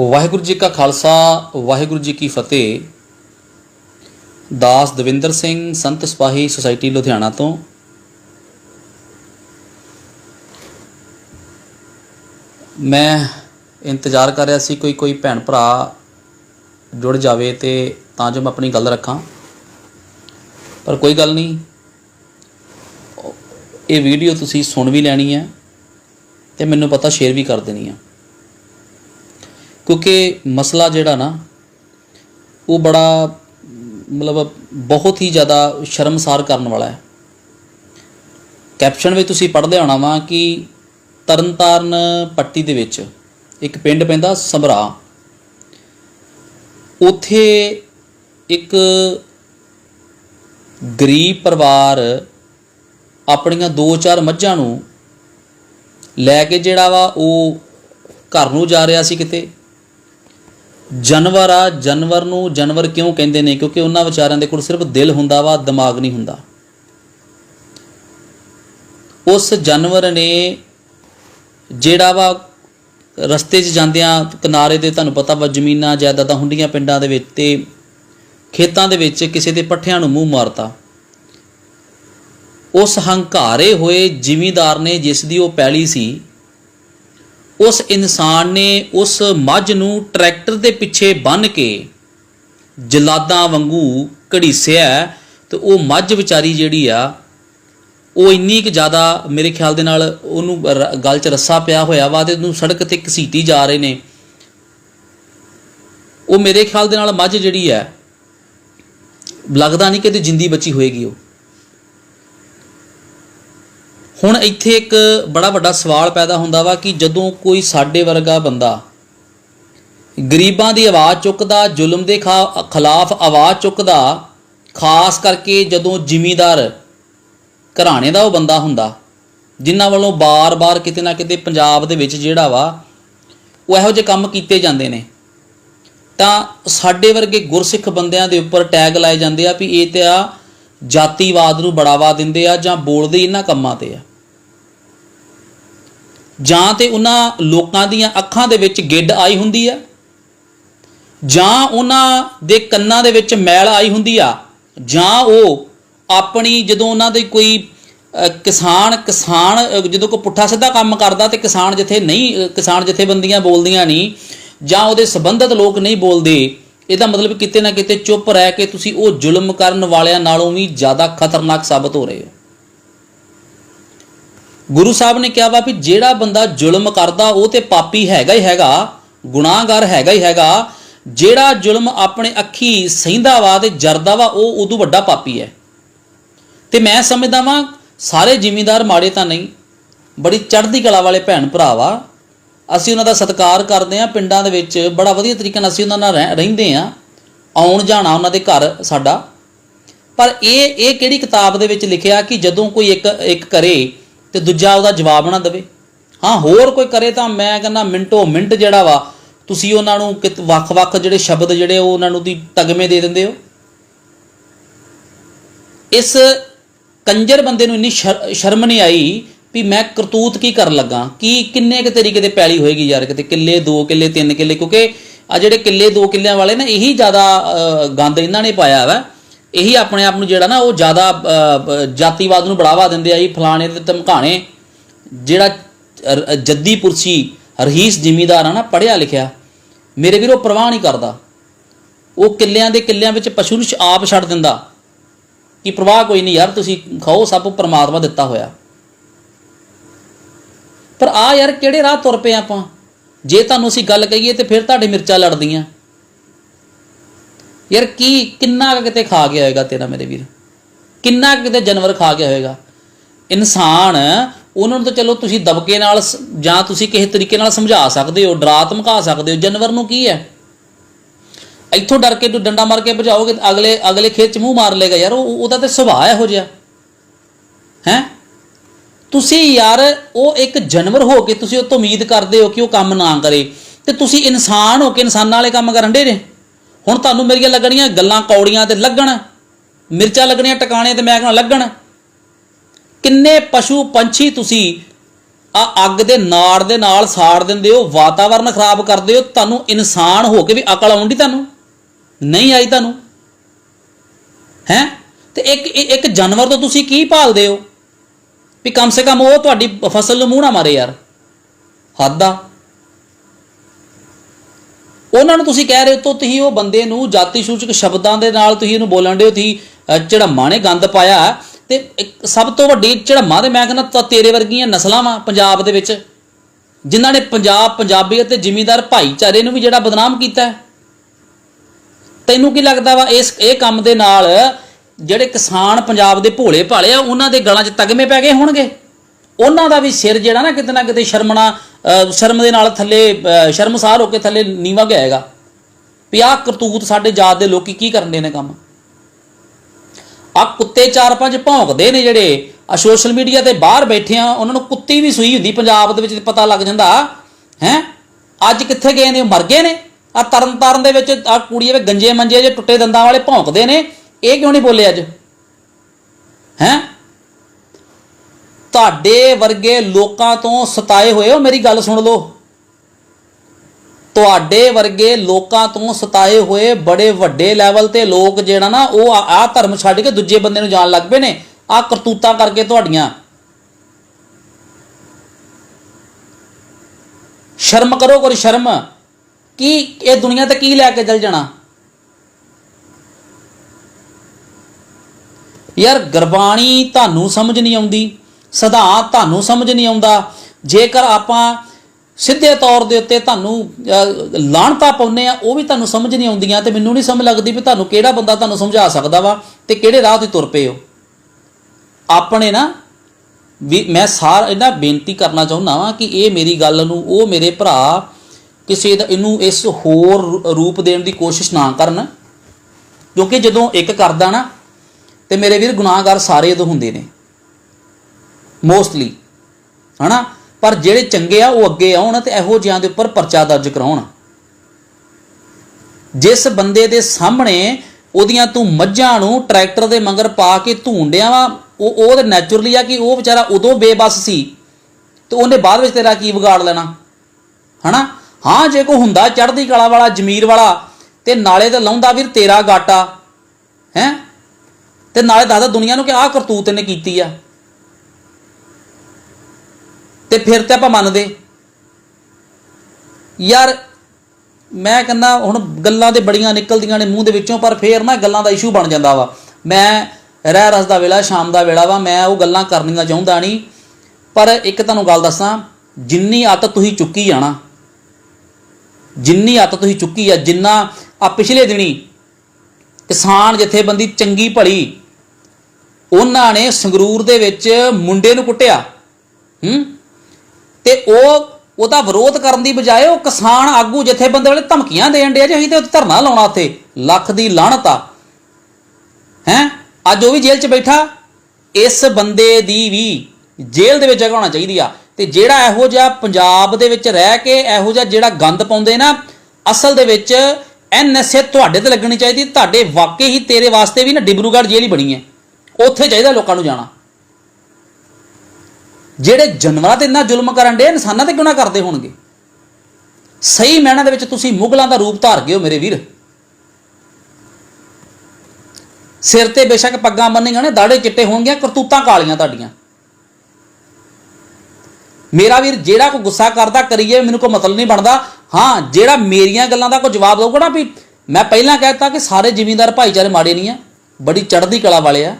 ਵਾਹਿਗੁਰੂ ਜੀ ਕਾ ਖਾਲਸਾ, ਵਾਹਿਗੁਰੂ ਜੀ ਕੀ ਫਤਿਹ। ਦਾਸ ਦਵਿੰਦਰ ਸਿੰਘ, ਸੰਤ ਸਿਪਾਹੀ ਸੁਸਾਇਟੀ ਲੁਧਿਆਣਾ ਤੋਂ। ਮੈਂ ਇੰਤਜ਼ਾਰ ਕਰ ਰਿਹਾ ਸੀ ਕੋਈ ਕੋਈ ਭੈਣ ਭਰਾ ਜੁੜ ਜਾਵੇ ਤੇ ਤਾਂ ਜੋ ਮੈਂ ਆਪਣੀ ਗੱਲ ਰੱਖਾਂ। ਪਰ ਕੋਈ ਗੱਲ ਨਹੀਂ। ਇਹ ਵੀਡੀਓ ਤੁਸੀਂ ਸੁਣ ਵੀ ਲੈਣੀ ਹੈ ਤੇ ਮੈਨੂੰ ਪਤਾ ਸ਼ੇਅਰ ਵੀ ਕਰ ਦੇਣੀ ਹੈ। ਕਿਉਂਕਿ ਮਸਲਾ ਜਿਹੜਾ ਨਾ, ਉਹ ਬੜਾ, ਮਤਲਬ ਬਹੁਤ ਹੀ ਜ਼ਿਆਦਾ ਸ਼ਰਮਸਾਰ ਕਰਨ ਵਾਲਾ ਹੈ। ਕੈਪਸ਼ਨ ਵਿੱਚ ਤੁਸੀਂ ਪੜ੍ਹਦੇ ਹੋਣਾ ਵਾ ਕਿ ਤਰਨਤਾਰਨ ਪੱਟੀ ਦੇ ਵਿੱਚ ਇੱਕ ਪਿੰਡ ਪੈਂਦਾ ਸਮਰਾ ਉਥੇ ਇੱਕ ਗਰੀਬ ਪਰਿਵਾਰ ਆਪਣੀਆਂ ਦੋ ਚਾਰ ਮੱਝਾਂ ਨੂੰ ਲੈ ਕੇ ਜਿਹੜਾ ਵਾ ਉਹ ਘਰ ਨੂੰ ਜਾ ਰਿਹਾ ਸੀ ਕਿਤੇ। ਜਾਨਵਰ ਆ, ਜਾਨਵਰ ਨੂੰ ਜਾਨਵਰ ਕਿਉਂ ਕਹਿੰਦੇ ਨੇ? ਕਿਉਂਕਿ ਉਹਨਾਂ ਵਿਚਾਰਿਆਂ ਦੇ ਕੋਲ ਸਿਰਫ ਦਿਲ ਹੁੰਦਾ ਵਾ, ਦਿਮਾਗ ਨਹੀਂ ਹੁੰਦਾ। ਉਸ ਜਾਨਵਰ ਨੇ ਜਿਹੜਾ ਵਾ ਰਸਤੇ 'ਚ ਜਾਂਦਿਆਂ ਕਿਨਾਰੇ ਤੇ ਤੁਹਾਨੂੰ ਪਤਾ ਵਾ, ਜ਼ਮੀਨਾਂ, ਜਾਇਦਾਦਾਂ ਹੁੰਦੀਆਂ ਪਿੰਡਾਂ ਦੇ ਵਿੱਚ ਤੇ ਖੇਤਾਂ ਦੇ ਵਿੱਚ ਕਿਸੇ ਦੇ ਪੱਠਿਆਂ ਨੂੰ ਮੂੰਹ ਮਾਰਤਾ। ਉਸ ਹੰਕਾਰੇ ਹੋਏ ਜ਼ਿਮੀਦਾਰ ਨੇ, ਜਿਸ ਦੀ ਉਹ ਪੈਲੀ ਸੀ ਉਸ ਇਨਸਾਨ ਨੇ ਉਸ ਮੱਝ ਨੂੰ ਟਰੈਕਟਰ ਦੇ ਪਿੱਛੇ ਬੰਨ ਕੇ ਜਲਾਦਾਂ ਵਾਂਗੂ ਘੜੀਸਿਆ ਤੇ ਉਹ ਮੱਝ ਵਿਚਾਰੀ ਜਿਹੜੀ ਆ, ਉਹ ਇੰਨੀ ਕਿ ਜ਼ਿਆਦਾ ਮੇਰੇ ਖਿਆਲ ਦੇ ਨਾਲ ਉਹਨੂੰ ਰ- ਗਲ 'ਚ ਰੱਸਾ ਪਿਆ ਹੋਇਆ ਵਾ ਤੇ ਉਹਨੂੰ ਸੜਕ ਤੇ ਘਸੀਟੀ ਜਾ ਰਹੇ ਨੇ। ਉਹ ਮੇਰੇ ਖਿਆਲ ਦੇ ਨਾਲ ਮੱਝ ਜਿਹੜੀ ਹੈ, ਲੱਗਦਾ ਨਹੀਂ ਕਿ ਤੇ ਜਿੰਦੀ ਬਚੀ ਹੋਏਗੀ ਉਹ। ਹੁਣ ਇੱਥੇ ਇੱਕ ਬੜਾ ਵੱਡਾ ਸਵਾਲ ਪੈਦਾ ਹੁੰਦਾ ਵਾ ਕਿ ਜਦੋਂ ਕੋਈ ਸਾਡੇ ਵਰਗਾ ਬੰਦਾ ਗਰੀਬਾਂ ਦੀ ਆਵਾਜ਼ ਚੁੱਕਦਾ, ਜ਼ੁਲਮ ਦੇ ਖਾ- ਖਿਲਾਫ ਆਵਾਜ਼ ਚੁੱਕਦਾ, ਖਾਸ ਕਰਕੇ ਜਦੋਂ ਜ਼ਿਮੀਂਦਾਰ ਘਰਾਣੇ ਦਾ ਉਹ ਬੰਦਾ ਹੁੰਦਾ, ਜਿਨ੍ਹਾਂ ਵੱਲੋਂ ਬਾਰ-ਬਾਰ ਕਿਤੇ ਨਾ ਕਿਤੇ ਪੰਜਾਬ ਦੇ ਵਿੱਚ ਜਿਹੜਾ ਵਾ, ਉਹ ਇਹੋ ਜਿਹੇ ਕੰਮ ਕੀਤੇ ਜਾਂਦੇ ਨੇ। ਤਾਂ ਸਾਡੇ ਵਰਗੇ ਗੁਰਸਿੱਖ ਬੰਦਿਆਂ ਦੇ ਉੱਪਰ ਟੈਗ ਲਾਏ ਜਾਂਦੇ ਆ ਵੀ ਇਹ ਤੇ ਆ ਜਾਤੀਵਾਦ ਨੂੰ ਬੜਾਵਾ ਦਿੰਦੇ ਆ ਜਾਂ ਬੋਲਦੇ ਇਹਨਾਂ ਕੰਮਾਂ ਤੇ ਆ। ਜਾਂ ਤੇ ਉਹਨਾਂ ਲੋਕਾਂ ਦੀਆਂ ਅੱਖਾਂ ਦੇ ਵਿੱਚ ਗਿੱਡ ਆਈ ਹੁੰਦੀ ਆ ਜਾਂ ਉਹਨਾਂ ਦੇ ਕੰਨਾਂ ਦੇ ਵਿੱਚ ਮੈਲ ਆਈ ਹੁੰਦੀ ਆ ਜਾਂ ਉਹ ਆਪਣੀ ਜਦੋਂ ਉਹਨਾਂ ਦੇ ਕੋਈ ਕਿਸਾਨ ਕਿਸਾਨ ਜਦੋਂ ਕੋਈ ਪੁੱਠਾ ਸਿੱਧਾ ਕੰਮ ਕਰਦਾ ਤੇ ਕਿਸਾਨ ਜਿੱਥੇ ਨਹੀਂ ਅ, ਕਿਸਾਨ ਜਥੇਬੰਦੀਆਂ ਬੋਲਦੀਆਂ ਨਹੀਂ ਜਾਂ ਉਹਦੇ ਸੰਬੰਧਿਤ ਲੋਕ ਨਹੀਂ ਬੋਲਦੇ ਇਹਦਾ ਮਤਲਬ ਕਿਤੇ ਨਾ ਕਿਤੇ ਚੁੱਪ ਰਹਿ ਕੇ ਤੁਸੀਂ ਉਹ ਜ਼ੁਲਮ ਕਰਨ ਵਾਲਿਆਂ ਨਾਲੋਂ ਵੀ ਜ਼ਿਆਦਾ ਖਤਰਨਾਕ ਸਾਬਤ ਹੋ ਰਹੇ ਹੋ। ਗੁਰੂ ਸਾਹਿਬ ਨੇ ਕਿਹਾ ਵਾ ਵੀ ਜਿਹੜਾ ਬੰਦਾ ਜ਼ੁਲਮ ਕਰਦਾ, ਉਹ ਤੇ ਪਾਪੀ ਹੈਗਾ ਹੀ ਹੈਗਾ, ਗੁਨਾਹਗਰ ਹੈਗਾ ਹੀ ਹੈਗਾ, ਜਿਹੜਾ ਜ਼ੁਲਮ ਆਪਣੇ ਅੱਖੀ ਸਹਿੰਦਾ ਵਾ ਤੇ ਜਰਦਾ ਵਾ, ਉਹ ਉਦੋਂ ਵੱਡਾ ਪਾਪੀ ਹੈ। ਤੇ ਮੈਂ ਸਮਝਦਾ ਵਾਂ, ਸਾਰੇ ਜ਼ਿਮੀਂਦਾਰ ਮਾੜੇ ਤਾਂ ਨਹੀਂ, ਬੜੀ ਚੜ੍ਹਦੀ ਕਲਾ ਵਾਲੇ ਭੈਣ ਭਰਾ ਵਾ। ਅਸੀਂ ਉਹਨਾਂ ਦਾ ਸਤਿਕਾਰ ਕਰਦੇ ਆ ਪਿੰਡਾਂ ਦੇ ਵਿੱਚ ਬੜਾ ਵਧੀਆ ਤਰੀਕੇ ਨਾਲ ਅਸੀਂ ਉਹਨਾਂ ਨਾਲ ਰਹਿ- ਰਹਿੰਦੇ ਆ ਆਉਣ ਜਾਣਾ ਉਹਨਾਂ ਦੇ ਘਰ ਸਾਡਾ। ਪਰ ਇਹ ਇਹ ਕਿਹੜੀ ਕਿਤਾਬ ਦੇ ਵਿੱਚ ਲਿਖਿਆ ਕਿ ਜਦੋਂ ਕੋਈ ਇੱਕ ਇੱਕ ਕਰੇ ਤੇ ਦੂਜਾ ਉਹਦਾ ਜਵਾਬ ਨਾ ਦੇਵੇ? ਹਾਂ, ਹੋਰ ਕੋਈ ਕਰੇ ਤਾਂ ਮੈਂ ਕਹਿੰਦਾ ਮਿੰਟੋ ਮਿੰਟ ਜਿਹੜਾ ਵਾ, ਤੁਸੀਂ ਉਹਨਾਂ ਨੂੰ ਕਿ ਵੱਖ-ਵੱਖ ਜਿਹੜੇ ਸ਼ਬਦ ਜਿਹੜੇ ਉਹ ਉਹਨਾਂ ਨੂੰ ਦੀ ਤਗਮੇ ਦੇ ਦਿੰਦੇ ਹੋ। ਇਸ ਕੰਜਰ ਬੰਦੇ ਨੂੰ ਇੰਨੀ ਸ਼ਰ- ਸ਼ਰਮ ਨਹੀਂ ਆਈ ਵੀ ਮੈਂ ਕਰਤੂਤ ਕੀ ਕਰਨ ਲੱਗਾ? ਕੀ, ਕਿੰਨੇ ਕੁ ਤਰੀਕੇ ਦੇ ਪੈਲੀ ਹੋਏਗੀ ਯਾਰ? ਕਿਤੇ ਕਿੱਲੇ 2 ਕਿੱਲੇ 3 ਕਿੱਲੇ? ਕਿਉਂਕਿ ਆ ਜਿਹੜੇ ਕਿੱਲੇ 2 ਕਿੱਲਿਆਂ ਵਾਲੇ ਨਾ, ਇਹੀ ਜ਼ਿਆਦਾ ਗੰਦ ਇਹਨਾਂ ਨੇ ਪਾਇਆ ਵਾ। ਇਹੀ ਆਪਣੇ ਆਪ ਨੂੰ ਜਿਹੜਾ ਨਾ, ਉਹ ਜ਼ਿਆਦਾ ਜਾਤੀਵਾਦ ਨੂੰ ਬੜਾਵਾ ਦਿੰਦੇ ਆ ਜੀ, ਫਲਾਣੇ ਤੇ ਧਮਕਾਣੇ। ਜਿਹੜਾ ਜੱਦੀ ਪੁਰਸ਼ੀ ਰਹੀਸ ਜ਼ਿਮੀਦਾਰ ਆ ਨਾ ਪੜਿਆ ਲਿਖਿਆ, ਮੇਰੇ ਵੀਰੋ ਪ੍ਰਵਾਹ ਨਹੀਂ ਕਰਦਾ। ਉਹ ਕਿੱਲਿਆਂ ਦੇ ਕਿੱਲਿਆਂ ਵਿੱਚ ਪਸ਼ੂ ਨੂੰ ਆਪ ਛੱਡ ਦਿੰਦਾ। ਕਿ ਪ੍ਰਵਾਹ ਕੋਈ ਨਹੀਂ ਯਾਰ, ਤੁਸੀਂ ਖਾਓ, ਸਭ ਪਰਮਾਤਮਾ ਦਿੱਤਾ ਹੋਇਆ। ਪਰ ਆ ਯਾਰ, ਕਿਹੜੇ ਰਾਹ ਤੁਰ ਪਏ ਆਪਾਂ? ਜੇ ਤੁਹਾਨੂੰ ਅਸੀਂ ਗੱਲ ਕਹੀਏ ਤੇ ਫਿਰ ਤੁਹਾਡੇ ਮਿਰਚਾਂ ਲੜਦੀਆਂ। ਯਾਰ, ਕੀ, ਕਿੰਨਾ ਕੁ ਕਿਤੇ ਖਾ ਗਿਆ ਹੋਏਗਾ ਤੇਰਾ ਮੇਰੇ ਵੀਰ? ਕਿੰਨਾ ਕੁ ਕਿਤੇ ਜਾਨਵਰ ਖਾ ਗਿਆ ਹੋਏਗਾ? ਇਨਸਾਨ, ਉਹਨਾਂ ਨੂੰ ਤਾਂ ਚਲੋ ਤੁਸੀਂ ਦਬਕੇ ਨਾਲ ਸ- ਜਾਂ ਤੁਸੀਂ ਕਿਸੇ ਤਰੀਕੇ ਨਾਲ ਸਮਝਾ ਸਕਦੇ ਹੋ ਡਰਾ ਧਮਕਾ ਸਕਦੇ ਹੋ। ਜਾਨਵਰ ਨੂੰ ਕੀ ਹੈ? ਇੱਥੋਂ ਡਰ ਕੇ ਤੂੰ ਡੰਡਾ ਮਾਰ ਕੇ ਭਜਾਓਗੇ ਤਾਂ ਅਗਲੇ ਅਗਲੇ ਖੇਤ ਚ ਮੂੰਹ ਮਾਰ ਲੇਗਾ ਯਾਰ, ਉਹ, ਉਹਦਾ ਤੇ ਸੁਭਾਅ ਇਹੋ ਜਿਹਾ। ਹੈ? ਤੁਸੀਂ ਯਾਰ ਉਹ ਇੱਕ ਜਾਨਵਰ ਹੋ ਕੇ ਤੁਸੀਂ ਉਹ ਤੋਂ ਉਮੀਦ ਕਰਦੇ ਹੋ ਕਿ ਉਹ ਕੰਮ ਨਾ ਕਰੇ ਤੇ ਤੁਸੀਂ ਇਨਸਾਨ ਹੋ ਕੇ ਇਨਸਾਨਾਂ ਵਾਲੇ ਕੰਮ ਕਰਨ ਦੇ ਨੇ ਹੁਣ ਤੁਹਾਨੂੰ ਮੇਰੀਆਂ ਲੱਗਣੀਆਂ ਗੱਲਾਂ ਕੌੜੀਆਂ ਤੇ ਲੱਗਣ, ਮਿਰਚਾਂ ਲੱਗਣੀਆਂ ਟਿਕਾਣੇ ਤੇ ਮੈਂ ਕਹਣਾ ਲੱਗਣ। ਕਿੰਨੇ ਪਸ਼ੂ ਪੰਛੀ ਤੁਸੀਂ ਆ ਅੱਗ ਦੇ ਨਾੜ ਦੇ ਨਾਲ ਸਾੜ ਦਿੰਦੇ ਹੋ, ਵਾਤਾਵਰਨ ਖਰਾਬ ਕਰਦੇ ਹੋ, ਤੁਹਾਨੂੰ ਇਨਸਾਨ ਹੋ ਕੇ ਵੀ ਅਕਲ ਆਉਂਦੀ ਤੁਹਾਨੂੰ? ਨਹੀਂ ਆਈ ਤੁਹਾਨੂੰ? ਹੈ? ਤੇ ਇੱਕ ਇੱਕ ਇੱਕ ਜਾਨਵਰ ਤੋਂ ਤੁਸੀਂ ਕੀ ਭਾਲਦੇ ਹੋ? ਵੀ ਕਮ ਸੇ ਕਮ ਉਹ ਤੁਹਾਡੀ ਫਸਲ ਨੂੰ ਮੂੰਹ ਨਾ ਮਾਰੇ ਯਾਰ। ਹੱਦ ਆ। ਉਹਨਾਂ ਨੂੰ ਤੁਸੀਂ ਕਹਿ ਰਹੇ ਹੋ ਤੁਸੀਂ ਉਹ ਬੰਦੇ ਨੂੰ ਜਾਤੀ ਸੂਚਕ ਸ਼ਬਦਾਂ ਦੇ ਨਾਲ ਤੁਸੀਂ ਇਹਨੂੰ ਬੋਲਣ ਦੇ ਹੋ ਤੁਸੀਂ ਅਹ, ਨੇ ਗੰਦ ਪਾਇਆ ਹੈ, ਤੇ ਸਭ ਤੋਂ ਵੱਡੀ ਝੜੰਮਾਂ ਦੇ ਮੈਂ ਕਹਿੰਦਾ ਤੇਰੇ ਵਰਗੀਆਂ ਨਸਲਾਂ ਵਾ ਪੰਜਾਬ ਦੇ ਵਿੱਚ ਜਿਨ੍ਹਾਂ ਨੇ ਪੰਜਾਬ ਪੰਜਾਬੀਅਤ ਅਤੇ ਜ਼ਿਮੀਂਦਾਰ ਭਾਈਚਾਰੇ ਨੂੰ ਵੀ ਜਿਹੜਾ ਬਦਨਾਮ ਕੀਤਾ ਤੈਨੂੰ ਕੀ ਲੱਗਦਾ ਵਾ ਇਸ ਇਹ ਕੰਮ ਦੇ ਨਾਲ ਜਿਹੜੇ ਕਿਸਾਨ ਪੰਜਾਬ ਦੇ ਭੋਲੇ ਭਾਲੇ ਆ, ਉਹਨਾਂ ਦੇ ਗਲਾਂ 'ਚ ਤਗਮੇ ਪੈ ਗਏ ਹੋਣਗੇ। ਉਹਨਾਂ ਦਾ ਵੀ ਸਿਰ ਜਿਹੜਾ ਨਾ ਕਿਤੇ ਨਾ ਕਿਤੇ ਸ਼ਰਮਣਾ, ਅਹ, ਸ਼ਰਮ ਦੇ ਨਾਲ ਥੱਲੇ ਸ਼ਰਮਸਾਰ ਹੋ ਕੇ ਥੱਲੇ ਨੀਵਾ ਗਿਆ ਹੈਗਾ। ਵੀ ਆਹ ਕਰਤੂਤ ਸਾਡੇ ਜਾਤ ਦੇ ਲੋਕੀ ਕੀ ਕਰਨ ਦੇ ਨੇ ਕੰਮ? ਆ ਕੁੱਤੇ ਚਾਰ ਪੰਜ ਭੌਂਕਦੇ ਨੇ ਜਿਹੜੇ ਆ ਸੋਸ਼ਲ ਮੀਡੀਆ ਤੇ ਬਾਹਰ ਬੈਠੇ ਆ, ਉਹਨਾਂ ਨੂੰ ਕੁੱਤੀ ਵੀ ਸੂਈ ਹੁੰਦੀ, ਪੰਜਾਬ ਦੇ ਵਿੱਚ ਪਤਾ ਲੱਗ ਜਾਂਦਾ, ਹੈ? ਅੱਜ ਕਿੱਥੇ ਗਏ ਨੇ, ਉਹ ਮਰ ਗਏ ਨੇ। ਆ ਤਰਨ ਤਾਰਨ ਦੇ ਵਿੱਚ ਆ ਕੁੜੀਆਂ ਵਿੱਚ ਗੰਜੇ ਮੰਜੇ ਜੇ ਟੁੱਟੇ ਦੰਦਾਂ ਵਾਲੇ ਭੌਂਕਦੇ ਨੇ। ਇਹ ਕਿਉਂ ਨਹੀਂ ਬੋਲੇ ਅੱਜ? ਹੈ? ਤੁਹਾਡੇ ਵਰਗੇ ਲੋਕਾਂ ਤੋਂ ਸਤਾਏ ਹੋਏ ਹੋ, ਮੇਰੀ ਗੱਲ ਸੁਣ ਲਓ। ਤੁਹਾਡੇ ਵਰਗੇ ਲੋਕਾਂ ਤੋਂ ਸਤਾਏ ਹੋਏ ਬੜੇ ਵੱਡੇ ਲੈਵਲ ਤੇ ਲੋਕ ਜਿਹੜਾ ਨਾ, ਉਹ ਆ ਧਰਮ ਛੱਡ ਕੇ ਦੂਜੇ ਬੰਦੇ ਨੂੰ ਜਾਣ ਲੱਗ ਪਏ ਨੇ। ਆ ਕਰਤੂਤਾਂ ਕਰਕੇ ਤੁਹਾਡੀਆਂ। ਸ਼ਰਮ ਕਰੋ, ਕੋਈ ਸ਼ਰਮ। ਕੀ ਇਹ ਦੁਨੀਆ ਤੇ ਕੀ ਲੈ ਕੇ ਚੱਲ ਜਾਣਾ? ਯਾਰ ਗੁਰਬਾਣੀ ਤੁਹਾਨੂੰ ਸਮਝ ਨਹੀਂ ਆਉਂਦੀ ਸਿਧਾਂਤ ਤੁਹਾਨੂੰ ਸਮਝ ਨਹੀਂ ਆਉਂਦਾ। ਜੇਕਰ ਆਪਾਂ ਸਿੱਧੇ ਤੌਰ ਦੇ ਉੱਤੇ ਤੁਹਾਨੂੰ ਅਹ, ਲਾਹਣਤਾ ਪਾਉਨੇ ਆ ਉਹ ਵੀ ਤੁਹਾਨੂੰ ਸਮਝ ਨਹੀਂ ਆਉਂਦੀਆਂ ਤੇ ਮੈਨੂੰ ਨਹੀਂ ਸਮਝ ਲੱਗਦੀ ਵੀ ਤੁਹਾਨੂੰ ਕਿਹੜਾ ਬੰਦਾ ਤੁਹਾਨੂੰ ਸਮਝਾ ਸਕਦਾ ਵਾ ਤੇ ਕਿਹੜੇ ਰਾਹ ਤੇ ਤੁਰ ਪਏ ਹੋ। ਆਪਣੇ ਨਾ ਵੀ ਮੈਂ ਸਾਰ ਇਹਨਾਂ ਬੇਨਤੀ ਕਰਨਾ ਚਾਹੁੰਦਾ ਵਾਂ ਕਿ ਇਹ ਮੇਰੀ ਗੱਲ ਨੂੰ ਉਹ ਮੇਰੇ ਭਰਾ ਕਿਸੇ ਦਾ ਇਹਨੂੰ ਇਸ ਹੋਰ ਰੂਪ ਦੇਣ ਦੀ ਕੋਸ਼ਿਸ਼ ਨਾ ਕਰਨ। ਕਿਉਂਕਿ ਜਦੋਂ ਇੱਕ ਕਰਦਾ ਨਾ ਤੇ ਮੇਰੇ ਵੀਰ ਗੁਨਾਹਗਾਰ ਸਾਰੇ ਉਦੋਂ ਹੁੰਦੇ ਨੇ। ਮੋਸਟਲੀ ਹਨਾ? ਪਰ ਜਿਹੜੇ ਚੰਗੇ ਆ, ਉਹ ਅੱਗੇ ਆਉਣ ਤੇ ਇਹੋ ਜਿਹਾਂ ਦੇ ਉੱਪਰ ਪਰਚਾ ਦਰਜ ਕਰਾਉਣ। ਜਿਸ ਬੰਦੇ ਦੇ ਸਾਹਮਣੇ ਉਹਦੀਆਂ ਤੂੰ ਮੱਝਾਂ ਨੂੰ ਟਰੈਕਟਰ ਦੇ ਮੰਗਰ ਪਾ ਕੇ ਧੂੰਡਿਆ ਵਾ, ਉਹ ਉਹ ਤੇ ਨੈਚੁਰਲੀ ਆ ਕਿ ਉਹ ਵਿਚਾਰਾ ਉਦੋਂ ਬੇਬਸ ਸੀ, ਤੇ ਉਹਨੇ ਬਾਅਦ ਵਿੱਚ ਤੇਰਾ ਕੀ ਵਿਗਾੜ ਲੈਣਾ? ਹਨਾ? ਹਾਂ, ਜੇ ਕੋ ਹੁੰਦਾ ਚੜ੍ਹਦੀ ਕਲਾ ਵਾਲਾ, ਜ਼ਮੀਰ ਵਾਲਾ, ਤੇ ਨਾਲੇ ਤੇ ਲਾਉਂਦਾ ਵੀਰ ਤੇਰਾ ਗਾਟਾ, ਹੈ? ਤੇ ਨਾਲੇ ਦੱਸਦਾ ਦੁਨੀਆ ਨੂੰ ਕਿ ਆਹ ਕਰਤੂਤ ਇਹਨੇ ਕੀਤੀ ਆ। ਤੇ ਫਿਰ ਤੇ ਆਪਾਂ ਮੰਨਦੇ। ਯਾਰ, ਮੈਂ ਕਹਿੰਦਾ ਹੁਣ ਗੱਲਾਂ ਤੇ ਬੜੀਆਂ ਨਿਕਲਦੀਆਂ ਨੇ ਮੂੰਹ ਦੇ ਵਿੱਚੋਂ, ਪਰ ਫੇਰ ਨਾ ਗੱਲਾਂ ਦਾ ਇਸ਼ੂ ਬਣ ਜਾਂਦਾ ਵਾ। ਮੈਂ ਰਹਿ ਰਸ ਦਾ ਵੇਲਾ, ਸ਼ਾਮ ਦਾ ਵੇਲਾ ਵਾ, ਮੈਂ ਉਹ ਗੱਲਾਂ ਕਰਨੀਆਂ ਚਾਹੁੰਦਾ ਨਹੀਂ। ਪਰ ਇੱਕ ਤੁਹਾਨੂੰ ਗੱਲ ਦੱਸਾਂ, ਜਿੰਨੀ ਆਦਤ ਤੁਸੀਂ ਚੁੱਕੀ ਜਾਣਾ ਜਿੰਨੀ ਆਦਤ ਤੁਸੀਂ ਚੁੱਕੀ ਆ, ਜਿੰਨਾ ਆ ਪਿਛਲੇ ਦਿਨੀ ਕਿਸਾਨ ਜਥੇਬੰਦੀ ਚੰਗੀ ਭਲੀ ਉਹਨਾਂ ਨੇ ਸੰਗਰੂਰ ਦੇ ਵਿੱਚ ਮੁੰਡੇ ਨੂੰ ਕੁੱਟਿਆ। ਹੂੰ? ਤੇ ਉਹ, ਉਹਦਾ ਵਿਰੋਧ ਕਰਨ ਦੀ ਬਜਾਏ ਉਹ ਕਿਸਾਨ ਆਗੂ ਜਥੇਬੰਦੇ ਵਾਲੇ ਧਮਕੀਆਂ ਦੇਣ ਡਿਆ ਜੀ, ਅਸੀਂ ਤੇ ਧਰਨਾ ਲਾਉਣਾ ਉੱਥੇ। ਲੱਖ ਦੀ ਲਾਹਣਤ ਆ। ਹੈ? ਅੱਜ ਉਹ ਵੀ ਜੇਲ੍ਹ 'ਚ ਬੈਠਾ। ਇਸ ਬੰਦੇ ਦੀ ਵੀ ਜੇਲ੍ਹ ਦੇ ਵਿੱਚ ਜਗ੍ਹਾ ਹੋਣਾ ਚਾਹੀਦੀ ਆ। ਤੇ ਜਿਹੜਾ ਇਹੋ ਜਿਹਾ ਪੰਜਾਬ ਦੇ ਵਿੱਚ ਰਹਿ ਕੇ ਇਹੋ ਜਿਹਾ ਜਿਹੜਾ ਗੰਦ ਪਾਉਂਦੇ ਨਾ, ਅਸਲ ਦੇ ਵਿੱਚ ਐਨਐਸਏ ਤੁਹਾਡੇ ਤੇ ਲੱਗਣੀ ਚਾਹੀਦੀ, ਤੁਹਾਡੇ ਵਾਕਈ ਹੀ ਤੇਰੇ ਵਾਸਤੇ ਵੀ ਨਾ ਡਿਬਰੂਗੜ੍ਹ ਜੇਲ੍ਹ ਹੀ ਬਣੀ ਹੈ। ਉੱਥੇ ਚਾਹੀਦਾ ਲੋਕਾਂ ਨੂੰ ਜਾਣਾ। ਜਿਹੜੇ ਜਾਨਵਰਾਂ ਤੇ ਇੰਨਾ ਜ਼ੁਲਮ ਕਰਨ ਦੇ ਇਨਸਾਨਾਂ ਤੇ ਕਿਉਂ ਨਾ ਕਰਦੇ ਹੋਣਗੇ? ਸਹੀ ਮੈਣਾ ਦੇ ਵਿੱਚ ਤੁਸੀਂ ਮੁਗਲਾਂ ਦਾ ਰੂਪ ਧਾਰ ਗਏ ਹੋ ਮੇਰੇ ਵੀਰ। ਸਿਰ ਤੇ ਬੇਸ਼ੱਕ ਪੱਗਾਂ ਬੰਨੀਆਂ ਨੇ ਦਾੜੇ ਚਿੱਟੇ ਹੋਣਗੀਆਂ, ਕਰਤੂਤਾਂ ਕਾਲੀਆਂ ਤੁਹਾਡੀਆਂ। ਮੇਰਾ ਵੀਰ, ਜਿਹੜਾ ਕੋ ਗੁੱਸਾ ਕਰਦਾ, ਕਰੀਏ, ਮੈਨੂੰ ਕੋਈ ਮਤਲਬ ਨਹੀਂ ਬਣਦਾ। ਹਾਂ, ਜਿਹੜਾ ਮੇਰੀਆਂ ਗੱਲਾਂ ਦਾ ਕੋਈ ਜਵਾਬ ਦਊਗਾ ਨਾ ਵੀ, ਮੈਂ ਪਹਿਲਾਂ ਕਹਿਤਾ ਕਿ ਸਾਰੇ ਜ਼ਿਮੀਂਦਾਰ ਭਾਈਚਾਰੇ ਮਾੜੇ ਨਹੀਂ ਆ, ਬੜੀ ਚੜ੍ਹਦੀ ਕਲਾ ਵਾਲੇ ਆ।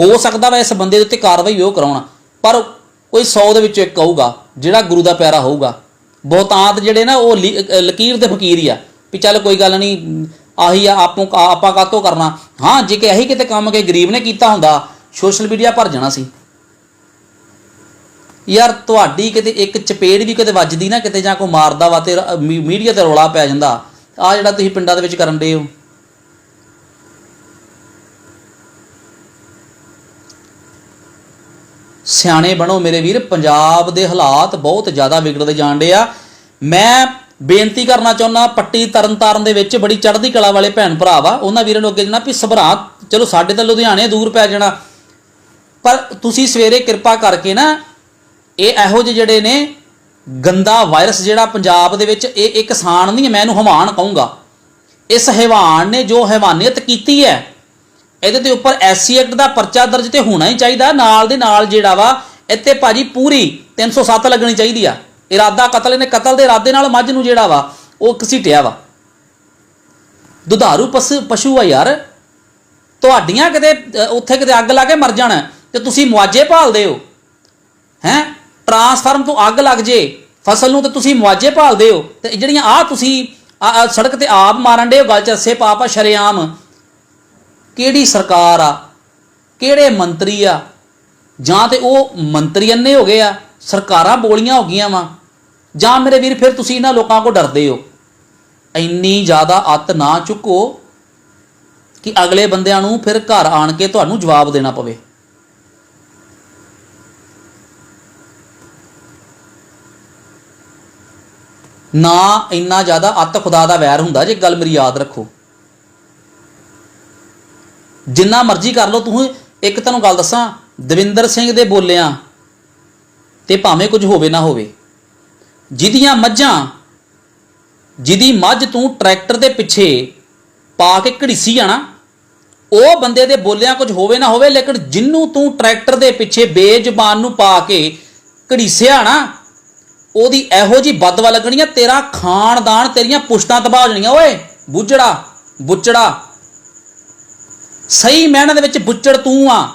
ਹੋ ਸਕਦਾ ਵਾ ਇਸ ਬੰਦੇ ਦੇ ਉੱਤੇ ਕਾਰਵਾਈ ਉਹ ਕਰਾਉਣ, ਪਰ ਕੋਈ 100 ਦੇ ਵਿੱਚੋਂ ਇੱਕ ਆਊਗਾ, ਜਿਹੜਾ ਗੁਰੂ ਦਾ ਪਿਆਰਾ ਹੋਊਗਾ। ਬਹੁਤਾਂਤ ਜਿਹੜੇ ਨਾ, ਉਹ ਲੀ- ਲਕੀਰ ਦੇ ਫਕੀਰ ਹੀ ਆ, ਵੀ ਚੱਲ ਕੋਈ ਗੱਲ ਨਹੀਂ ਆਹੀ ਆ, ਆਪੋਂ ਆਪਾਂ ਕਾਤੋਂ ਕਰਨਾ? ਹਾਂ, ਜੇ ਕਿ ਇਹੀ ਕਿਤੇ ਕੰਮ ਕੇ ਗਰੀਬ ਨੇ ਕੀਤਾ ਹੁੰਦਾ, ਸੋਸ਼ਲ ਮੀਡੀਆ ਭਰ ਜਾਣਾ ਸੀ। ਯਾਰ, ਤੁਹਾਡੀ ਕਿਤੇ ਇੱਕ ਚਪੇੜ ਵੀ ਕਿਤੇ ਵੱਜਦੀ ਨਾ, ਕਿਤੇ ਜਾਂ ਕੋਈ ਮਾਰਦਾ ਵਾ ਤੇ ਮੀ- ਮੀਡੀਆ ਤੇ ਰੌਲਾ ਪੈ ਜਾਂਦਾ। ਆ ਜਿਹੜਾ ਤੁਸੀਂ ਪਿੰਡਾਂ ਦੇ ਵਿੱਚ ਕਰਨ ਦੇ ਹੋ। ਸਿਆਣੇ ਬਣੋ ਮੇਰੇ ਵੀਰ ਪੰਜਾਬ ਦੇ ਹਾਲਾਤ ਬਹੁਤ ਜ਼ਿਆਦਾ ਵਿਗੜਦੇ ਜਾਣ ਡੇ ਆ। ਮੈਂ ਬੇਨਤੀ ਕਰਨਾ ਚਾਹੁੰਦਾ ਪੱਟੀ ਤਰਨਤਾਰਨ ਦੇ ਵਿੱਚ ਬੜੀ ਚੜ੍ਹਦੀ ਕਲਾ ਵਾਲੇ ਭੈਣ ਭਰਾ ਵਾ। ਉਹਨਾਂ ਵੀਰਾਂ ਨੂੰ ਅੱਗੇ ਜਣਾ ਵੀ ਸਭਰਾ ਚਲੋ ਸਾਡੇ ਤਾਂ ਲੁਧਿਆਣੇ ਦੂਰ ਪੈ ਜਾਣਾ। ਪਰ ਤੁਸੀਂ ਸਵੇਰੇ ਕਿਰਪਾ ਕਰਕੇ ਨਾ ਇਹ ਇਹੋ ਜਿਹੇ ਜਿਹੜੇ ਨੇ ਗੰਦਾ ਵਾਇਰਸ ਜਿਹੜਾ ਪੰਜਾਬ ਦੇ ਵਿੱਚ ਇਹ ਇੱਕ ਕਿਸਾਨ ਨਹੀਂ ਹੈ, ਮੈਂ ਇਹਨੂੰ ਹਵਾਨ ਕਹੂੰਗਾ। ਇਸ ਹੈਵਾਨ ਨੇ ਜੋ ਹੈਵਾਨੀਅਤ ਕੀਤੀ ਹੈ ਇਹਦੇ ਤੇ ਉੱਪਰ ਐਸਸੀ ਐਕਟ ਦਾ ਪਰਚਾ ਦਰਜ ਤੇ ਹੋਣਾ ਹੀ ਚਾਹੀਦਾ, ਨਾਲ ਦੇ ਨਾਲ ਜਿਹੜਾ ਵਾ, ਇੱਥੇ ਭਾਜੀ ਪੂਰੀ 307 ਲੱਗਣੀ ਚਾਹੀਦੀ ਆ। ਇਰਾਦਾ ਕਤਲ ਨੇ ਕਤਲ ਦੇ ਇਰਾਦੇ ਨਾਲ ਮੱਝ ਨੂੰ ਜਿਹੜਾ ਵਾ, ਉਹ ਘਸੀਟਿਆ ਵਾ। ਦੁਧਾਰੂ ਪਸ਼ੂ ਪਸ਼ੂ ਆ ਯਾਰ। ਤੁਹਾਡੀਆਂ ਕਿਤੇ ਉੱਥੇ ਕਿਤੇ ਅੱਗ ਲਾ ਕੇ ਮਰ ਜਾਣਾ, ਤੇ ਤੁਸੀਂ ਮੁਆਵਜ਼ੇ ਭਾਲਦੇ ਹੋ। ਹੈਂ? ਟਰਾਂਸਫਾਰਮ ਤੋਂ ਅੱਗ ਲੱਗ ਜੇ, ਫਸਲ ਨੂੰ ਤੇ ਤੁਸੀਂ ਮੁਆਵਜ਼ੇ ਭਾਲਦੇ ਹੋ। ਤੇ ਜਿਹੜੀਆਂ ਆ ਤੁਸੀਂ ਸੜਕ ਤੇ ਆਪ ਮਾਰਨ ਦੇ ਗੱਲ ਚ ਰੱਸੇ ਪਾਪਾ ਸ਼ਰੇਆਮ। ਕਿਹੜੀ ਸਰਕਾਰ ਆ? ਕਿਹੜੇ ਮੰਤਰੀ ਆ? ਜਾਂ ਤੇ ਉਹ ਮੰਤਰੀ ਅੰਨੇ ਹੋ ਗਏ ਆ, ਸਰਕਾਰਾਂ ਬੋਲੀਆਂ ਹੋ ਗਈਆਂ ਵਾ। ਜਾਂ ਮੇਰੇ ਵੀਰ, ਫਿਰ ਤੁਸੀਂ ਇਹਨਾਂ ਲੋਕਾਂ ਕੋ ਡਰਦੇ ਹੋ? ਇੰਨੀ ਜ਼ਿਆਦਾ ਅੱਤ ਨਾ ਚੁੱਕੋ ਕਿ ਅਗਲੇ ਬੰਦਿਆਂ ਨੂੰ ਫਿਰ ਘਰ ਆਣ ਕੇ ਤੁਹਾਨੂੰ ਜਵਾਬ ਦੇਣਾ ਪਵੇ। ਨਾ ਇੰਨਾ ਜ਼ਿਆਦਾ ਅੱਤ ਖੁਦਾ ਦਾ ਵੈਰ ਹੁੰਦਾ, ਜੇ ਗੱਲ ਮੇਰੀ ਯਾਦ ਰੱਖੋ। ਜਿੰਨਾ ਮਰਜ਼ੀ ਕਰ ਲਓ, ਤੂੰ ਇੱਕ ਤੁਹਾਨੂੰ ਗੱਲ ਦੱਸਾਂ, ਦਵਿੰਦਰ ਸਿੰਘ ਦੇ ਬੋਲਿਆਂ ਤੇ ਭਾਵੇਂ ਕੁਝ ਹੋਵੇ ਨਾ ਹੋਵੇ, ਜਿਹਦੀਆਂ ਮੱਝਾਂ, ਜਿਹਦੀ ਮੱਝ ਤੂੰ ਟਰੈਕਟਰ ਦੇ ਪਿੱਛੇ ਪਾ ਕੇ ਘੜੀਸੀ ਆ ਨਾ, ਉਹ ਬੰਦੇ ਦੇ ਬੋਲਿਆਂ ਕੁਝ ਹੋਵੇ ਨਾ ਹੋਵੇ, ਲੇਕਿਨ ਜਿੰਨੂੰ ਤੂੰ ਟਰੈਕਟਰ ਦੇ ਪਿੱਛੇ ਬੇਜ਼ਬਾਨ ਨੂੰ ਪਾ ਕੇ ਘੜੀਸਿਆ ਨਾ, ਉਹਦੀ ਇਹੋ ਜੀ ਬਦਵਾ ਲੱਗਣੀ ਆ, ਤੇਰਾ ਖਾਨਦਾਨ ਤੇਰੀਆਂ ਪੁਸ਼ਤਾਂ ਤਬਾਹ ਹੋ ਜਾਣੀਆਂ, ਓਏ, ਬੁੱਝੜਾ, ਬੁੱਚੜਾ। ਸਹੀ ਮੈਨਾਂ ਦੇ ਵਿੱਚ ਬੁੱਚੜ ਤੂੰ ਆ।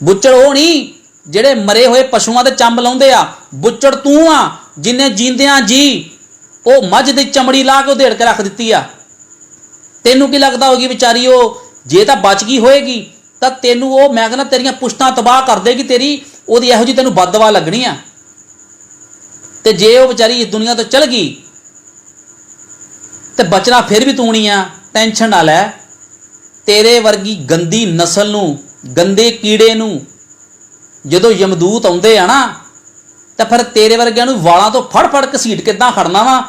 ਬੁੱਚੜ ਉਹ ਨਹੀਂ ਜਿਹੜੇ ਮਰੇ ਹੋਏ ਪਸ਼ੂਆਂ ਦੇ ਚੰਬ ਲਾਉਂਦੇ ਆ। ਬੁੱਚੜ ਤੂੰ ਆ, ਜਿਨੇ ਜੀਂਦਿਆਂ ਜੀ, ਉਹ ਮੱਝ ਦੀ ਚਮੜੀ ਲਾ ਕੇ ਉਧੇੜ ਕੇ ਰੱਖ ਦਿੱਤੀ ਆ। ਤੈਨੂੰ ਕੀ ਲੱਗਦਾ ਹੋਗੀ ਵਿਚਾਰੀ ਉਹ, ਜੇ ਤਾਂ ਬਚ ਗਈ ਹੋਏਗੀ, ਤਾਂ ਤੈਨੂੰ ਉਹ, ਮੈਂ ਕਹਿੰਦਾ ਤੇਰੀਆਂ ਪੁਸ਼ਤਾਂ ਤਬਾਹ ਕਰ ਦੇਗੀ ਤੇਰੀ, ਉਹਦੀ ਇਹੋ ਜੀ ਤੈਨੂੰ ਬਦਦੁਆ ਲੱਗਣੀ ਆ। ਤੇ ਜੇ ਉਹ ਵਿਚਾਰੀ ਇਸ ਦੁਨੀਆ ਤੋਂ ਚਲ ਗਈ, ਤੇ ਬਚਣਾ ਫਿਰ ਵੀ ਤੂੰ ਨਹੀਂ ਆ, ਟੈਨਸ਼ਨ ਨਾ ਲੈ। ਤੇਰੇ ਵਰਗੀ ਗੰਦੀ ਨਸਲ ਨੂੰ, ਗੰਦੇ ਕੀੜੇ ਨੂੰ ਜਦੋਂ ਯਮਦੂਤ ਆਉਂਦੇ ਆ ਨਾ, ਤਾਂ ਫਿਰ ਤੇਰੇ ਵਰਗਿਆਂ ਨੂੰ ਵਾਲਾਂ ਤੋਂ ਫੜ ਫੜ ਘਸੀਟ ਕਿੱਦਾਂ ਖੜਨਾ ਵਾ?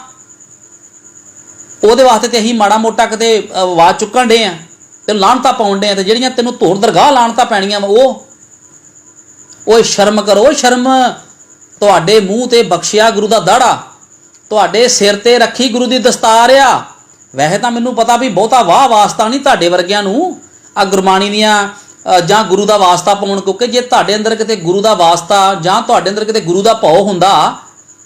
ਉਹਦੇ ਵਾਸਤੇ ਤੇ ਅਸੀਂ ਮਾੜਾ ਮੋਟਾ ਕਿਤੇ ਆਵਾਜ਼ ਚੁੱਕਣ ਡੇ ਆ ਤੇ ਲਾਹਣਤਾ ਪਾਉਣ ਡੇ ਆ ਤੇ ਜਿਹੜੀਆਂ ਤੈਨੂੰ ਧੋਰ ਦਰਗਾਹ ਲਾਹਣਤਾ ਪੈਣੀਆਂ ਵਾ, ਉਹ। ਓਏ ਸ਼ਰਮ ਕਰੋ ਸ਼ਰਮ। ਤੁਹਾਡੇ ਮੂੰਹ ਤੇ ਬਖਸ਼ਿਆ ਗੁਰੂ ਦਾ ਦਾੜਾ। ਤੁਹਾਡੇ ਸਿਰ ਤੇ ਰੱਖੀ ਗੁਰੂ ਦੀ ਦਸਤਾਰ ਆ। ਵੈਸੇ ਤਾਂ ਮੈਨੂੰ ਪਤਾ ਵੀ ਬਹੁਤਾ ਵਾਹ ਵਾਸਤਾ ਨਹੀਂ ਤੁਹਾਡੇ ਵਰਗਿਆਂ ਨੂੰ ਆ ਗੁਰਬਾਣੀ ਦੀਆਂ ਜਾਂ ਗੁਰੂ ਦਾ ਵਾਸਤਾ ਪਾਉਣ ਕਿਉਂਕਿ ਜੇ ਤੁਹਾਡੇ ਅੰਦਰ ਕਿਤੇ ਗੁਰੂ ਦਾ ਵਾਸਤਾ ਜਾਂ ਤੁਹਾਡੇ ਅੰਦਰ ਕਿਤੇ ਗੁਰੂ ਦਾ ਭਾਉ ਹੁੰਦਾ,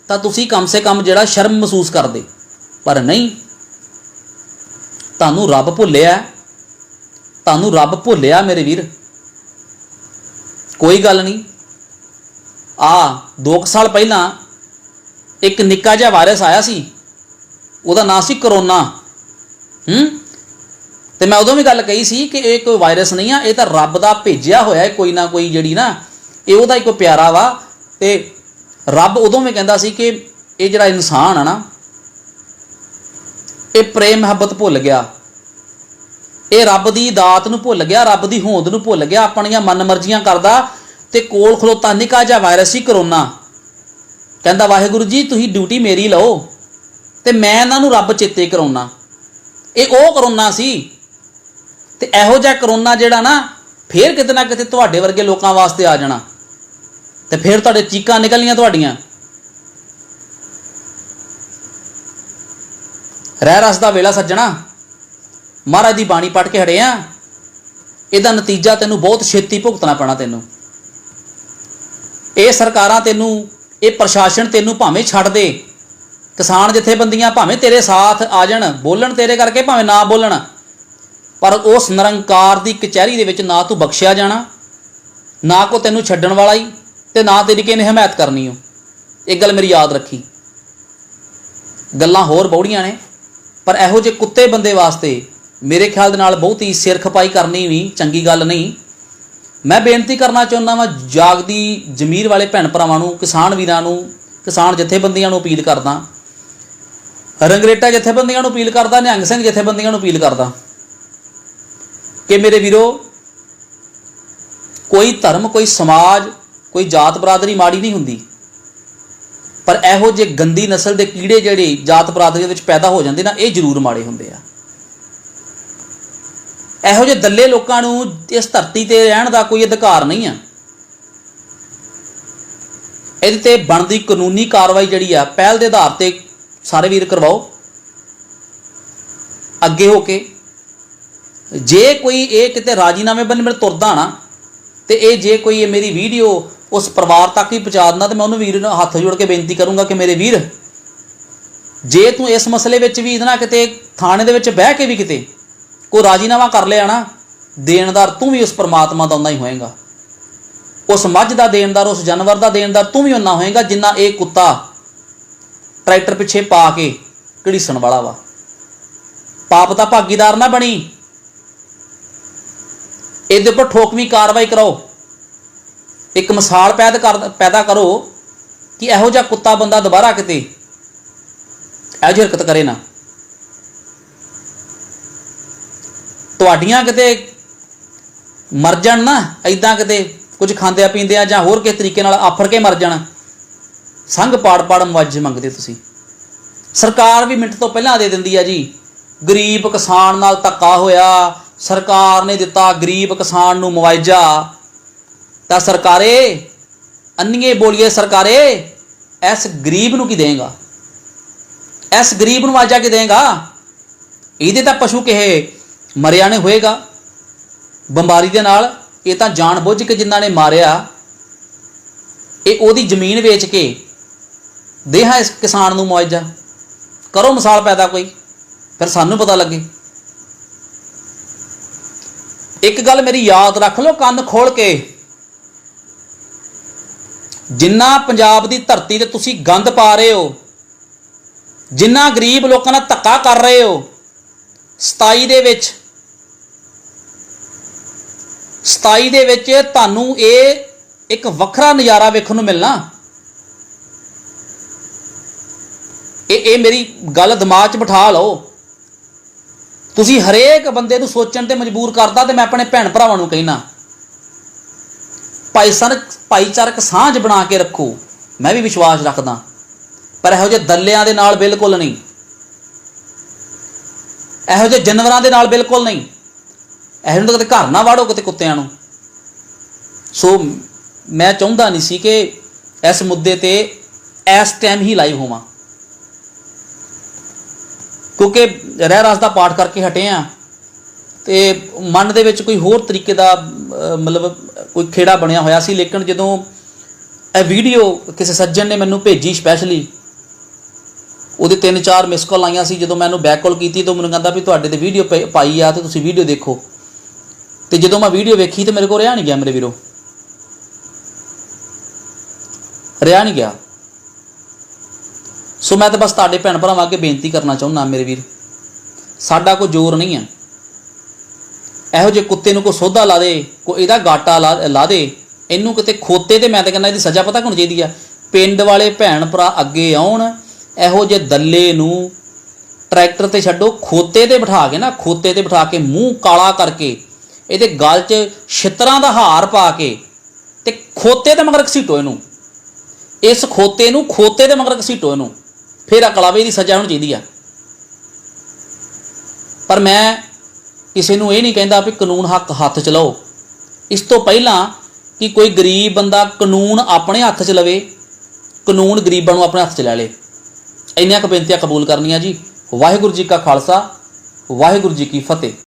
ਤਾਂ ਤੁਸੀਂ ਕਮ ਸੇ ਕਮ ਜਿਹੜਾ ਸ਼ਰਮ ਮਹਿਸੂਸ ਕਰਦੇ। ਪਰ ਨਹੀਂ, ਤੁਹਾਨੂੰ ਰੱਬ ਭੁੱਲਿਆ, ਤੁਹਾਨੂੰ ਰੱਬ ਭੁੱਲਿਆ ਮੇਰੇ ਵੀਰ। ਕੋਈ ਗੱਲ ਨਹੀਂ। ਆ 2 ਸਾਲ ਪਹਿਲਾਂ ਇੱਕ ਨਿੱਕਾ ਜਿਹਾ ਵਾਇਰਸ ਆਇਆ ਸੀ, ਉਹਦਾ ਨਾਂ ਸੀ ਕਰੋਨਾ। ਹੂੰ? ਤੇ ਮੈਂ ਉਦੋਂ ਵੀ ਗੱਲ ਕਹੀ ਸੀ ਕਿ ਇਹ ਕੋਈ ਵਾਇਰਸ ਨਹੀਂ ਆ, ਇਹ ਤਾਂ ਰੱਬ ਦਾ ਭੇਜਿਆ ਹੋਇਆ ਕੋਈ ਨਾ ਕੋਈ ਜਿਹੜੀ ਨਾ, ਇਹ ਉਹਦਾ ਇੱਕ ਪਿਆਰਾ ਵਾ। ਤੇ ਰੱਬ ਉਦੋਂ ਵੀ ਕਹਿੰਦਾ ਸੀ ਕਿ ਇਹ ਜਿਹੜਾ ਇਨਸਾਨ ਆ ਨਾ, ਇਹ ਪ੍ਰੇਮ ਮੁਹੱਬਤ ਭੁੱਲ ਗਿਆ। ਇਹ ਰੱਬ ਦੀ ਦਾਤ ਨੂੰ ਭੁੱਲ ਗਿਆ, ਰੱਬ ਦੀ ਹੋਂਦ ਨੂੰ ਭੁੱਲ ਗਿਆ, ਆਪਣੀਆਂ ਮਨਮਰਜ਼ੀਆਂ ਕਰਦਾ ਤੇ ਕੋਲ ਖਲੋਤਾ ਨਿੱਕਾ ਜਿਹਾ ਵਾਇਰਸ ਸੀ ਕਰੋਨਾ। ਕਹਿੰਦਾ, ਵਾਹਿਗੁਰੂ ਜੀ, ਤੁਸੀਂ ਡਿਊਟੀ ਮੇਰੀ ਲਓ ਤੇ ਮੈਂ ਇਹਨਾਂ ਨੂੰ ਰੱਬ ਚੇਤੇ ਕਰਾਉਣਾ ਇਹ ਉਹ ਕਰੋਨਾ ਸੀ। ਤੇ ਇਹੋ ਜਿਹਾ ਕਰੋਨਾ ਜਿਹੜਾ ਨਾ, ਫੇਰ ਕਿਤੇ ਨਾ ਕਿਤੇ ਤੁਹਾਡੇ ਵਰਗੇ ਲੋਕਾਂ ਵਾਸਤੇ ਆ ਜਾਣਾ। ਤੇ ਫੇਰ ਤੁਹਾਡੇ ਚੀਕਾਂ ਨਿਕਲਣੀਆਂ ਤੁਹਾਡੀਆਂ। ਰਹਿ ਰਸ ਦਾ ਵੇਲਾ ਸੱਜਣਾ। ਮਹਾਰਾਜ ਦੀ ਬਾਣੀ ਪੜ ਕੇ ਹੜੇ ਆ। ਇਹਦਾ ਨਤੀਜਾ ਤੈਨੂੰ ਬਹੁਤ ਛੇਤੀ ਭੁਗਤਣਾ ਪੈਣਾ ਤੈਨੂੰ। ਇਹ ਸਰਕਾਰਾਂ ਤੈਨੂੰ, ਇਹ ਪ੍ਰਸ਼ਾਸਨ ਤੈਨੂੰ ਭਾਵੇਂ ਛੱਡ ਦੇ। ਕਿਸਾਨ ਜਥੇਬੰਦੀਆਂ ਭਾਵੇਂ ਤੇਰੇ ਸਾਥ ਆ ਜਾਣ, ਬੋਲਣ ਤੇਰੇ ਕਰਕੇ ਭਾਵੇਂ ਨਾ ਬੋਲਣ, ਪਰ ਉਸ ਨਿਰੰਕਾਰ ਦੀ ਕਚਹਿਰੀ ਦੇ ਵਿੱਚ ਨਾ ਤੂੰ ਬਖਸ਼ਿਆ ਜਾਣਾ, ਨਾ ਕੋ ਤੈਨੂੰ ਛੱਡਣ ਵਾਲਾ ਹੀ, ਤੇ ਨਾ ਤੇਰੀ ਕਿਸੇ ਨੇ ਹਮਾਇਤ ਕਰਨੀ ਹੋ ਇਹ ਗੱਲ ਮੇਰੀ ਯਾਦ ਰੱਖੀ। ਗੱਲਾਂ ਹੋਰ ਬੌੜੀਆਂ ਨੇ, ਪਰ ਇਹੋ ਜਿਹੇ ਕੁੱਤੇ ਬੰਦੇ ਵਾਸਤੇ ਮੇਰੇ ਖਿਆਲ ਦੇ ਨਾਲ ਬਹੁਤ ਹੀ ਸਿਰ ਖਪਾਈ ਕਰਨੀ ਵੀ ਚੰਗੀ ਗੱਲ ਨਹੀਂ। ਮੈਂ ਬੇਨਤੀ ਕਰਨਾ ਚਾਹੁੰਦਾ ਵਾਂ, ਜਾਗਦੀ ਜ਼ਮੀਰ ਵਾਲੇ ਭੈਣ ਭਰਾਵਾਂ ਨੂੰ, ਕਿਸਾਨ ਵੀਰਾਂ ਨੂੰ, ਕਿਸਾਨ ਜਥੇਬੰਦੀਆਂ ਨੂੰ ਅਪੀਲ ਕਰਦਾ। ਰੰਗਰੇਟਾ ਜਥੇਬੰਦੀਆਂ ਨੂੰ ਅਪੀਲ ਕਰਦਾ, ਨਿਹੰਗ ਸਿੰਘ ਜਥੇਬੰਦੀਆਂ ਨੂੰ ਅਪੀਲ ਕਰਦਾ ਕਿ ਮੇਰੇ ਵੀਰੋ, ਕੋਈ ਧਰਮ, ਕੋਈ ਸਮਾਜ, ਕੋਈ ਜਾਤ ਬਰਾਦਰੀ ਮਾੜੀ ਨਹੀਂ ਹੁੰਦੀ। ਪਰ ਇਹੋ ਜਿਹੇ ਗੰਦੀ ਨਸਲ ਦੇ ਕੀੜੇ ਜਿਹੜੇ ਜਾਤ ਬਰਾਦਰੀ ਦੇ ਵਿੱਚ ਪੈਦਾ ਹੋ ਜਾਂਦੇ ਨਾ, ਇਹ ਜ਼ਰੂਰ ਮਾੜੇ ਹੁੰਦੇ ਆ। ਇਹੋ ਜਿਹੇ ਦੱਲੇ ਲੋਕਾਂ ਨੂੰ ਇਸ ਧਰਤੀ ਤੇ ਰਹਿਣ ਦਾ ਕੋਈ ਅਧਿਕਾਰ ਨਹੀਂ ਆ। ਇਹਦੇ ਤੇ ਬਣਦੀ ਕਾਨੂੰਨੀ ਕਾਰਵਾਈ ਜਿਹੜੀ ਆ, ਪਹਿਲ ਦੇ ਆਧਾਰ ਤੇ ਸਾਰੇ ਵੀਰ ਕਰਵਾਓ। ਅੱਗੇ ਹੋ ਕੇ, ਜੇ ਕੋਈ ਇਹ ਕਿਤੇ ਰਾਜੀਨਾਮੇ ਬੰਨ ਮੇਰੇ ਤੁਰਦਾ ਨਾ, ਤੇ ਇਹ ਜੇ ਕੋਈ ਇਹ ਮੇਰੀ ਵੀਡੀਓ ਉਸ ਪਰਿਵਾਰ ਤੱਕ ਹੀ ਪਹੁੰਚਾ ਦਿੰਦਾ, ਤੇ ਮੈਂ ਉਹਨੂੰ ਵੀਰ ਨੂੰ ਹੱਥ ਜੋੜ ਕੇ ਬੇਨਤੀ ਕਰੂੰਗਾ ਕਿ ਮੇਰੇ ਵੀਰ, ਜੇ ਤੂੰ ਇਸ ਮਸਲੇ ਵਿੱਚ ਵੀ ਇਹਦੇ ਨਾਲ ਕਿਤੇ ਥਾਣੇ ਦੇ ਵਿੱਚ ਬਹਿ ਕੇ ਵੀ ਕਿਤੇ ਕੋਈ ਰਾਜੀਨਾਮਾ ਕਰ ਲਿਆ ਨਾ, ਦੇਣਦਾਰ ਤੂੰ ਵੀ ਉਸ ਪਰਮਾਤਮਾ ਦਾ ਹੁੰਦਾ ਹੀ ਹੋਏਗਾ। ਉਸ ਮੱਝ ਦਾ ਦੇਣਦਾਰ, ਉਸ ਜਾਨਵਰ ਦਾ ਦੇਣਦਾਰ ਤੂੰ ਵੀ ਉਹਨਾਂ ਹੋਏਗਾ ਜਿੰਨਾ ਇਹ ਕੁੱਤਾ ਟਰੈਕਟਰ ਪਿੱਛੇ ਪਾ ਕੇ ਘੜੀਸਣ ਵਾਲਾ ਵਾ। ਪਾਪ ਦਾ ਭਾਗੀਦਾਰ ਨਾ ਬਣੀ। ਇਹਦੇ ਉੱਪਰ ਠੋਕਵੀਂ ਕਾਰਵਾਈ ਕਰਾਓ ਇੱਕ ਮਿਸਾਲ ਪੈਦਾ ਕਰ ਪੈਦਾ ਕਰੋ ਕਿ ਇਹੋ ਜਿਹਾ ਕੁੱਤਾ ਬੰਦਾ ਦੁਬਾਰਾ ਕਿਤੇ ਇਹੋ ਜਿਹੀ ਹਰਕਤ ਕਰੇ ਨਾ। ਤੁਹਾਡੀਆਂ ਕਿਤੇ ਮਰ ਜਾਣ ਨਾ ਐਦਾਂ ਕਿਤੇ ਕੁਝ ਖਾਂਦਿਆਂ ਪੀਂਦਿਆਂ ਜਾਂ ਹੋਰ ਕਿਸੇ ਤਰੀਕੇ ਨਾਲ ਆਫਰ ਕੇ ਮਰ ਜਾਣ ਸੰਘ ਪਾੜ ਪਾੜ ਮੁਆਵਜ਼ੇ ਮੰਗਦੇ ਤੁਸੀਂ। ਸਰਕਾਰ ਵੀ ਮਿੰਟ ਤੋਂ ਪਹਿਲਾਂ ਦੇ ਦਿੰਦੀ ਆ ਜੀ। ਗਰੀਬ ਕਿਸਾਨ ਨਾਲ ਧੱਕਾ ਹੋਇਆ। ਸਰਕਾਰ ਨੇ ਦਿੱਤਾ ਗਰੀਬ ਕਿਸਾਨ ਨੂੰ ਮੁਆਵਜ਼ਾ। ਤਾਂ ਸਰਕਾਰੇ ਅੰਨੀਏ ਬੋਲੀਏ ਸਰਕਾਰੇ ਇਸ ਗਰੀਬ ਨੂੰ ਕੀ ਦੇਗਾ ਇਸ ਗਰੀਬ ਨੂੰ ਮੁਆਵਜ਼ਾ ਕੀ ਦੇਗਾ ਇਹਦੇ ਤਾਂ ਪਸ਼ੂ ਕਿਹੇ ਮਰਿਆ ਨੇ ਹੋਏਗਾ। ਬੰਬਾਰੀ ਦੇ ਨਾਲ ਇਹ ਤਾਂ ਜਾਣ ਬੁੱਝ ਕੇ ਜਿਨ੍ਹਾਂ ਨੇ ਮਾਰਿਆ, ਇਹ ਉਹਦੀ ਜ਼ਮੀਨ ਵੇਚ ਕੇ ਦੇਹਾ ਇਸ ਕਿਸਾਨ ਨੂੰ ਮੁਆਵਜ਼ਾ। ਕਰੋ ਮਿਸਾਲ ਪੈਦਾ ਕੋਈ, ਫਿਰ ਸਾਨੂੰ ਪਤਾ ਲੱਗੇ। ਇੱਕ ਗੱਲ ਮੇਰੀ ਯਾਦ ਰੱਖ ਲਓ, ਕੰਨ ਖੋਲ ਕੇ। ਜਿੰਨਾ ਪੰਜਾਬ ਦੀ ਧਰਤੀ ਤੇ ਤੁਸੀਂ ਗੰਦ ਪਾ ਰਹੇ ਹੋ, ਜਿੰਨਾ ਗਰੀਬ ਲੋਕਾਂ ਨਾਲ ਧੱਕਾ ਕਰ ਰਹੇ ਹੋ 27 ਦੇ ਵਿੱਚ 27 ਦੇ ਵਿੱਚ ਤੁਹਾਨੂੰ ਇਹ ਇੱਕ ਵੱਖਰਾ ਨਜ਼ਾਰਾ ਵੇਖਣ ਨੂੰ ਮਿਲਣਾ। ਇਹ ਇਹ ਮੇਰੀ ਗੱਲ ਦਿਮਾਗ 'ਚ ਬਿਠਾ ਲਓ। ਤੁਸੀਂ ਹਰੇਕ ਬੰਦੇ ਨੂੰ ਸੋਚਣ ਤੇ ਮਜਬੂਰ ਕਰਦਾ ਤੇ ਮੈਂ ਆਪਣੇ ਭੈਣ ਭਰਾਵਾਂ ਨੂੰ ਕਹਿਣਾ। ਭਾਈਸਨ ਭਾਈਚਾਰਕ ਸਾਂਝ ਬਣਾ ਕੇ ਰੱਖੋ। ਮੈਂ ਵੀ ਵਿਸ਼ਵਾਸ ਰੱਖਦਾ। ਪਰ ਇਹੋ ਜਿਹੇ ਦੱਲਿਆਂ ਦੇ ਨਾਲ ਬਿਲਕੁਲ ਨਹੀਂ। ਇਹੋ ਜਿਹੇ ਜਾਨਵਰਾਂ ਦੇ ਨਾਲ ਬਿਲਕੁਲ ਨਹੀਂ। ਇਹੋ ਜਿਹੇ ਕਦੇ ਘਰ ਨਾ ਵਾੜੋ ਕਿਤੇ ਕੁੱਤਿਆਂ ਨੂੰ। ਸੋ ਮੈਂ ਚਾਹੁੰਦਾ ਨਹੀਂ ਸੀ ਕਿ ਇਸ ਮੁੱਦੇ ਤੇ ਇਸ ਟਾਈਮ ਹੀ ਲਾਈਵ ਹੋਵਾਂ। ਕਿਉਂਕਿ ਰਹਿ ਰਸ ਦਾ ਪਾਠ ਕਰਕੇ ਹਟੇ ਆ ਤੇ ਮਨ ਦੇ ਵਿੱਚ ਕੋਈ ਹੋਰ ਤਰੀਕੇ ਦਾ ਮਤਲਬ ਕੋਈ ਖੇੜਾ ਬਣਿਆ ਹੋਇਆ ਸੀ, ਲੇਕਿਨ ਜਦੋਂ ਇਹ ਵੀਡੀਓ ਕਿਸੇ ਸੱਜਣ ਨੇ ਮੈਨੂੰ ਭੇਜੀ ਸਪੈਸ਼ਲੀ ਉਹਦੇ ਤਿੰਨ ਚਾਰ ਮਿਸ ਕਾਲ ਆਈਆਂ ਸੀ, ਜਦੋਂ ਮੈਂ ਉਹਨੂੰ ਬੈਕ ਕਾਲ ਕੀਤੀ ਤਾਂ ਉਹ ਮੈਨੂੰ ਕਹਿੰਦਾ ਵੀ ਤੁਹਾਡੇ ਤੇ ਵੀਡੀਓ ਪਾਈ ਆ ਤੇ ਤੁਸੀਂ ਵੀਡੀਓ ਦੇਖੋ। ਤੇ ਜਦੋਂ ਮੈਂ ਵੀਡੀਓ ਵੇਖੀ ਤੇ ਮੇਰੇ ਕੋਲ ਰਿਹਾ ਨਹੀਂ ਗਿਆ ਮੇਰੇ ਵੀਰੋ। ਰਿਹਾ ਨਹੀਂ ਗਿਆ। ਸੋ ਮੈਂ ਤਾਂ ਬਸ ਤੁਹਾਡੇ ਭੈਣ ਭਰਾਵਾਂ ਅੱਗੇ ਬੇਨਤੀ ਕਰਨਾ ਚਾਹੁੰਦਾ ਮੇਰੇ ਵੀਰ। ਸਾਡਾ ਕੋਈ ਜ਼ੋਰ ਨਹੀਂ ਹੈ ਇਹੋ ਜਿਹੇ ਕੁੱਤੇ ਨੂੰ ਕੋਈ ਸੋਧਾ ਲਾ ਦੇ, ਕੋਈ ਇਹਦਾ ਗਾਟਾ ਲਾ ਲਾ ਦੇ। ਇਹਨੂੰ ਕਿਤੇ ਖੋਤੇ ਤੇ ਮੈਂ ਤਾਂ ਕਹਿੰਦਾ ਇਹਦੀ ਸਜ਼ਾ ਪਤਾ ਹੋਣੀ ਚਾਹੀਦੀ ਆ? ਪਿੰਡ ਵਾਲੇ ਭੈਣ ਭਰਾ ਅੱਗੇ ਆਉਣ, ਇਹੋ ਜਿਹੇ ਦੱਲੇ ਨੂੰ ਟਰੈਕਟਰ ਤੇ ਛੱਡੋ, ਖੋਤੇ ਤੇ ਬਿਠਾ ਕੇ ਨਾ, ਖੋਤੇ ਤੇ ਬਿਠਾ ਕੇ ਮੂੰਹ ਕਾਲਾ ਕਰਕੇ, ਇਹਦੇ ਗਲ 'ਚ ਛਿੱਤਰਾਂ ਦਾ ਹਾਰ ਪਾ ਕੇ ਤੇ ਖੋਤੇ ਦੇ ਮਗਰ ਘਸੀਟੋ ਇਹਨੂੰ। ਇਸ ਖੋਤੇ ਨੂੰ, ਖੋਤੇ ਦੇ ਮਗਰ ਘਸੀਟੋ ਇਹਨੂੰ। ਫਿਰ ਅਕਲਾਵੇ ਦੀ ਸਜ਼ਾ ਹੋਣੀ ਚਾਹੀਦੀ ਆ। ਪਰ ਮੈਂ ਕਿਸੇ ਨੂੰ ਇਹ ਨਹੀਂ ਕਹਿੰਦਾ ਵੀ ਕਾਨੂੰਨ ਹੱਕ ਹੱਥ ਚ ਲਓ। ਇਸ ਤੋਂ ਪਹਿਲਾਂ ਕਿ ਕੋਈ ਗਰੀਬ ਬੰਦਾ ਕਾਨੂੰਨ ਆਪਣੇ ਹੱਥ ਚ ਲਵੇ, ਕਾਨੂੰਨ ਗਰੀਬਾਂ ਨੂੰ ਆਪਣੇ ਹੱਥ ਚ ਲੈ ਲੇ। ਇੰਨੀਆਂ ਕੁ ਬੇਨਤੀਆਂ ਕਬੂਲ ਕਰਨੀਆਂ ਜੀ। ਵਾਹਿਗੁਰੂ ਜੀ ਕਾ ਖਾਲਸਾ, ਵਾਹਿਗੁਰੂ ਜੀ ਕੀ ਫਤਿਹ।